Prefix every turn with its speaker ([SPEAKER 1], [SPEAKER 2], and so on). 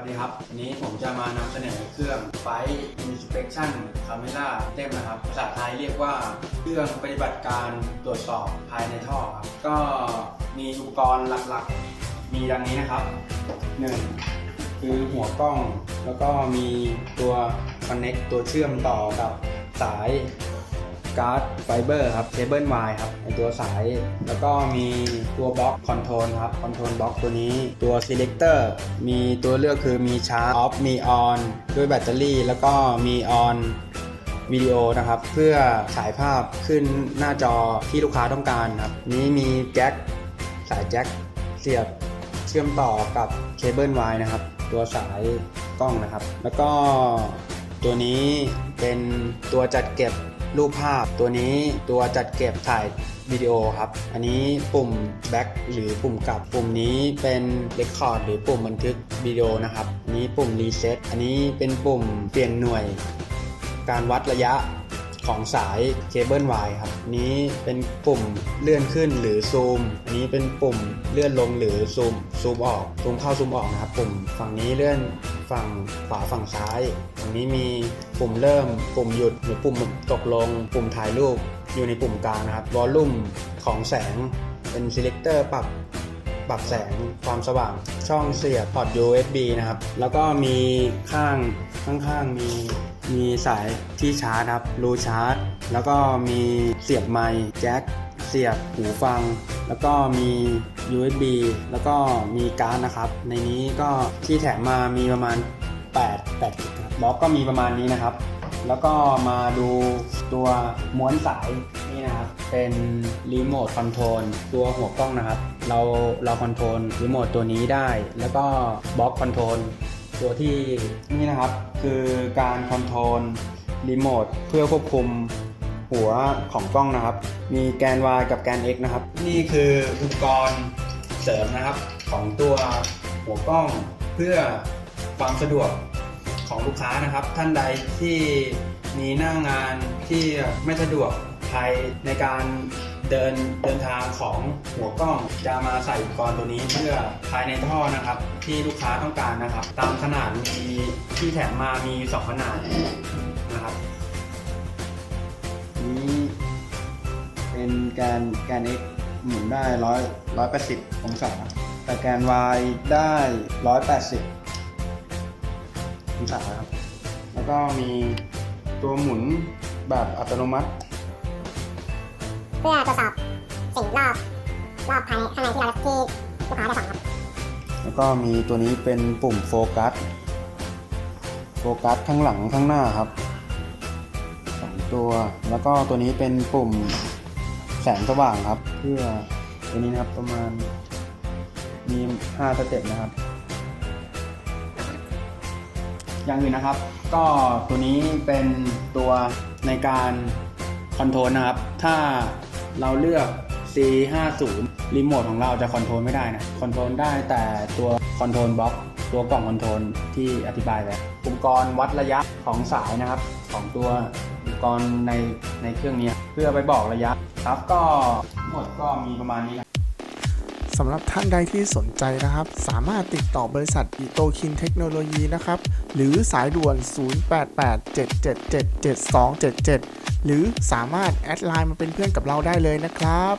[SPEAKER 1] วัสดีครับวันำเสนอเครื่องไฟ Inspection Camera เต็มนะครับภาษาไทยเรียกว่าเครื่องปฏิบัติการตรวจสอบภายในท่อครับ ก็มีอุปกรณ์หลักๆ มีดังนี้นะครับ 1. คือหัวกล้อง แล้วก็มีตัว Connect ตัวเชื่อมต่อกับสาย การ์ดไฟเบอร์ครับเคเบิลวายครับในตัวสาย แล้วก็มีตัวบล็อกคอนโทรลครับคอนโทรลบล็อกตัวนี้ตัว Selector มีตัวเลือกคือมีชาร์จออฟมีออนด้วยแบตเตอรี่ แล้วก็มีออนวิดีโอนะครับเพื่อฉายภาพขึ้นหน้าจอที่ลูกค้าต้องการครับนี้มีแจ็คสายแจ็คเสียบเชื่อมต่อกับเคเบิล Y นะครับ ตัวสายกล้องนะครับ แล้วก็ตัวนี้เป็นตัวจัดเก็บ รูปภาพตัวนี้ตัวจัดเก็บถ่ายวิดีโอครับ อันนี้ปุ่ม back หรือปุ่มกลับ ปุ่มนี้เป็น record หรือปุ่มบันทึกวิดีโอนะครับนนี้ปุ่ม reset อันนี้เป็นปุ่มเปลี่ยนหน่วย การวัดระยะของสายเคเบิล Y ครับนนี้เป็นปุ่มเลื่อนขึ้นหรือซูมอันนี้เป็นปุ่มเลื่อนลงหรือซูมซูมออกซูมเข้าซูมออกนะครับ ปุ่มฝั่งนี้เลื่อน ฝั่งขวาฝั่งซ้ายฝั่งนี้มีปุ่มเริ่ม ปุ่มหยุดหรือปุ่มตกลง ปุ่มถ่ายรูปอยู่ในปุ่มกลางนะครับวอลลุ่มของแสงเป็น selector ปรับปรับแสงความสว่างช่องเสียบพอร์ต USB นะครับ แล้วก็มีข้างข้างๆมีมีสายที่ชาร์จครับรูชาร์จ แล้วก็มีเสียบไมค์แจ็คเสียบหูฟัง แล้วก็มี USB แล้วก็มีการ์ดนะครับ ในนี้ก็ที่แถมมามีประมาณ 8 8กิกครับบล็อกก็มีประมาณนี้นะครับ แล้วก็มาดูตัวม้วนสายนี่นะครับเป็นรีโมทคอนโทรลตัวหัวกล้องนะครับ เราเราคอนโทรลรีโมทตัวนี้ได้ แล้วก็บล็อกคอนโทรลตัวที่นี่นะครับคือการคอนโทรลรีโมทเพื่อควบคุม หัวของกล้องนะครับ มีแกน Y กับแกน X นะครับ นี่คืออุปกรณ์เสริมนะครับของตัวหัวกล้องเพื่อความสะดวกของลูกค้านะครับ ท่านใดที่มีหน้างานที่ไม่สะดวกภายในการเดินเดินทางของหัวกล้องจะมาใส่อุปกรณ์ตัวนี้เพื่อภายในท่อนะครับ ที่ลูกค้าต้องการนะครับ ตามขนาดมีที่แถมมามี 2 ขนาดนะครับ นี้เป็นแกนแกน x หมุนได้ร้อยร้อยแปดสิบองศา แต่แกน y ได้ร้อยแปดสิบองศาครับ แล้วก็มีตัวหมุนแบบอัตโนมัติ
[SPEAKER 2] เพื่อตรวจสอบสิ่งรอบรอบภายในข้างในที่เราที่ลูกค้าจะสั่งครับ
[SPEAKER 1] แล้วก็มีตัวนี้เป็นปุ่มโฟกัส โฟกัสข้างหลังข้างหน้าครับสอง ตัว แล้วก็ตัวนี้เป็นปุ่มแสงสว่างครับ เพื่อตัวนี้นะครับประมาณมี5สเต็ปนะครับ อย่างอื่นนะครับ ก็ตัวนี้เป็นตัวในการคอนโทรลนะครับ ถ้าเราเลือก C50 รีโมทของเราจะคอนโทรลไม่ได้นะ คอนโทรลได้แต่ตัวคอนโทรลบล็อกตัวกล่องคอนโทรลที่อธิบายไปอุป กรณ์วัดระยะของสายนะครับ ของตัวอุปกรณ์ในในเครื่องนี้เพื่อไปบอกระยะครับก็หมดก็มีประมาณนี้นะ
[SPEAKER 3] สำหรับท่านใดที่สนใจนะครับ สามารถติดต่อบริษัทอิโตคินเทคโนโลยีนะครับ หรือสายด่วน 0887777277 หรือสามารถแอดไลน์มาเป็นเพื่อนกับเราได้เลยนะครับ